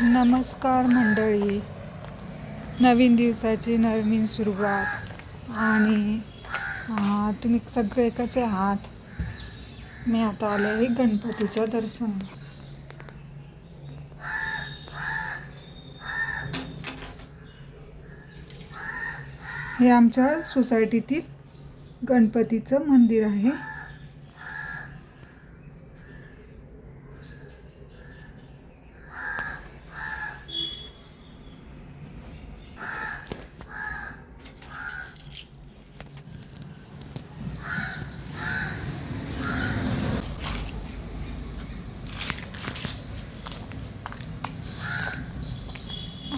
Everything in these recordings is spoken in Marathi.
नमस्कार मंडळी. नवीन दिवसाची नवीन सुरुवात. आणि तुम्ही सगळे कसे आहात? मी आता आले आहे गणपतीच्या दर्शनाला हे आमच्या सोसायटीतील गणपतीचं मंदिर आहे.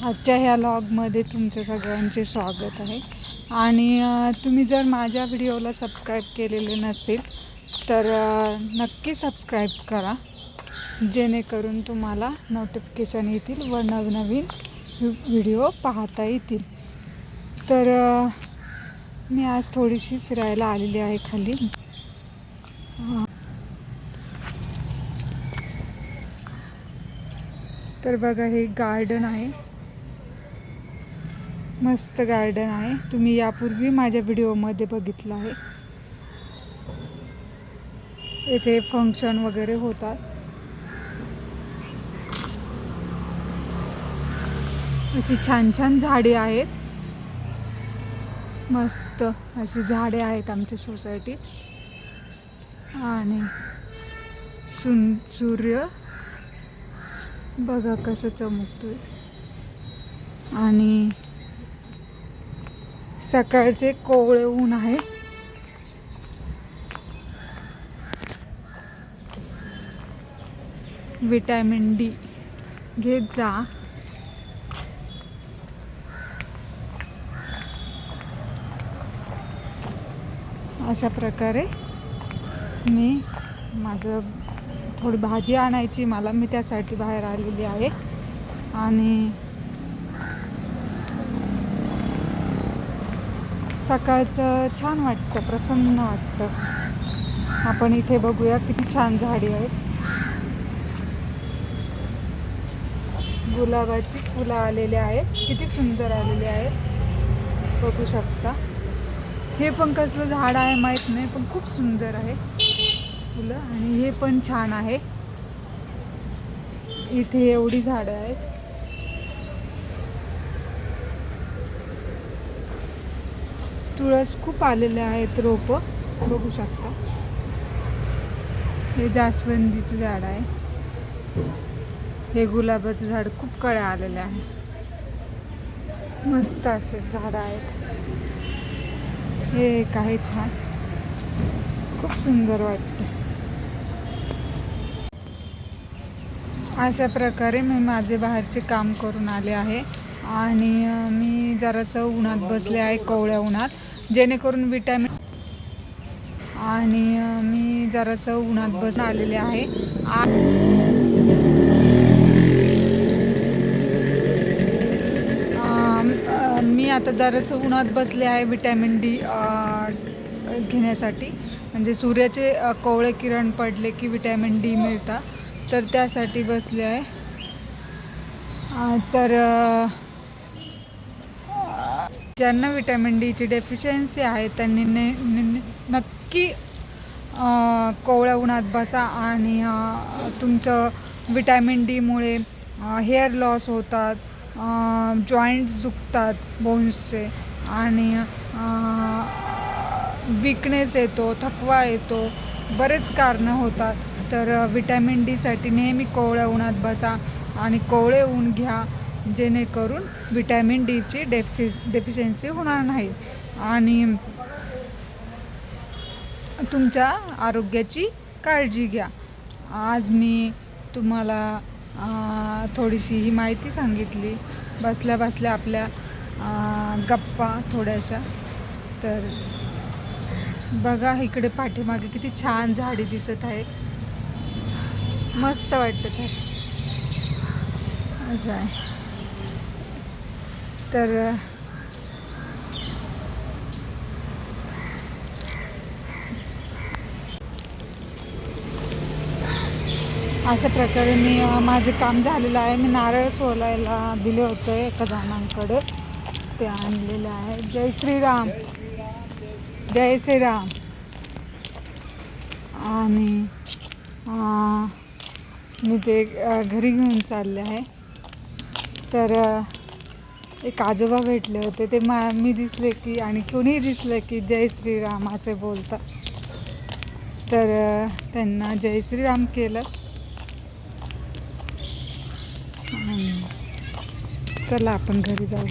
आजच्या ह्या लॉगमध्ये तुमचं सगळ्यांचे स्वागत आहे. आणि तुम्ही जर माझ्या व्हिडिओला सबस्क्राईब केलेले नसतील तर नक्की सबस्क्राईब करा. जेणेकरून तुम्हाला नोटिफिकेशन येतील व नवनवीन व्हिडिओ पाहता येतील. तर मी आज थोडीशी फिरायला आलेली आहे खाली. तर बघा हे गार्डन आहे. मस्त गार्डन आहे. तुम्ही यापूर्वी माझ्या व्हिडिओमध्ये बघितलं आहे. येथे फंक्शन वगैरे होतात. अशी छान छान झाडे आहेत. मस्त अशी झाडे आहेत आमच्या सोसायटीत आणि सुन सूर्य. बघा कसं चमकतोय. आणि सकाळचे कोवळे ऊन आहे. विटॅमिन डी घेत जा. अशा प्रकारे मी माझं थोडी भाजी आणायची मला. मी त्यासाठी बाहेर आलेली आहे. आणि सकाळचं छान वाटतं प्रसन्न वाटतं. आपण इथे बघूया किती छान झाडी आहेत. गुलाबाची फुलं आलेली आहेत किती सुंदर आलेली आहेत. बघू शकता. हे पण कसलं झाड आहे माहीत नाही पण खूप सुंदर आहे फुलं आणि हे पण छान आहे. इथे एवढी झाडं आहेत. तुळस खूप आलेले आहेत रोपं. बघू शकता. हे जास्वंदीचं झाड आहे. हे गुलाबाचं झाड खूप कळ्या आलेले आहे. मस्त असे झाडं आहेत. हे एक आहे छान. खूप सुंदर वाटते. अशा प्रकारे मी माझे बाहेरचे काम करून आले आहे. आणि मी जरासं उन्हात बसले आहे कोवळ्या उन्हात जेणेकरून विटॅमिन आणि मी जरासं उन्हात बसून आलेले आहे. मी आता जरासं उन्हात बसले आहे विटॅमिन डी घेण्यासाठी. म्हणजे सूर्याचे कोवळे किरण पडले की विटॅमिन डी मिळतात. तर त्यासाठी बसले आहे. तर ज्यांना विटॅमिन डीची डेफिशियन्सी आहे त्यांनी ने ने- नक्की कोवळ्या उन्हात बसा आणि तुमचं विटॅमिन डीमुळे हेअर लॉस होतात जॉईंट्स दुखतात बोन्सचे आणि विकनेस येतो थकवा येतो बरेच कारणं होतात. तर विटॅमिन डीसाठी नेहमी कोवळ्या उन्हात बसा आणि कोवळे ऊन घ्या. जेणेकरून विटॅमिन डीची डेफि डेफिशियन्सी होणार नाही. आणि तुमच्या आरोग्याची काळजी घ्या. आज मी तुम्हाला थोडीशी ही माहिती सांगितली. बसल्या बसल्या आपल्या गप्पा थोड्याशा. तर बघा इकडे पाठीमागे किती छान झाडी दिसत आहे मस्त वाटतं तर असं आहे. तर अशा प्रकारे मी माझं माझे काम झालेलं आहे. मी नारळ सोलायला दिले होते एका जणांकडे. ते आणलेले आहे. जय श्रीराम. जय श्रीराम. आणि मी ते घरी घेऊन चालले आहे. तर एक आजोबा भेटले होते ते मा मी दिसले की आणि कोणी दिसलं की जय श्रीराम असे बोलतात. तर त्यांना जय श्रीराम केलं. चला आपण घरी जाऊ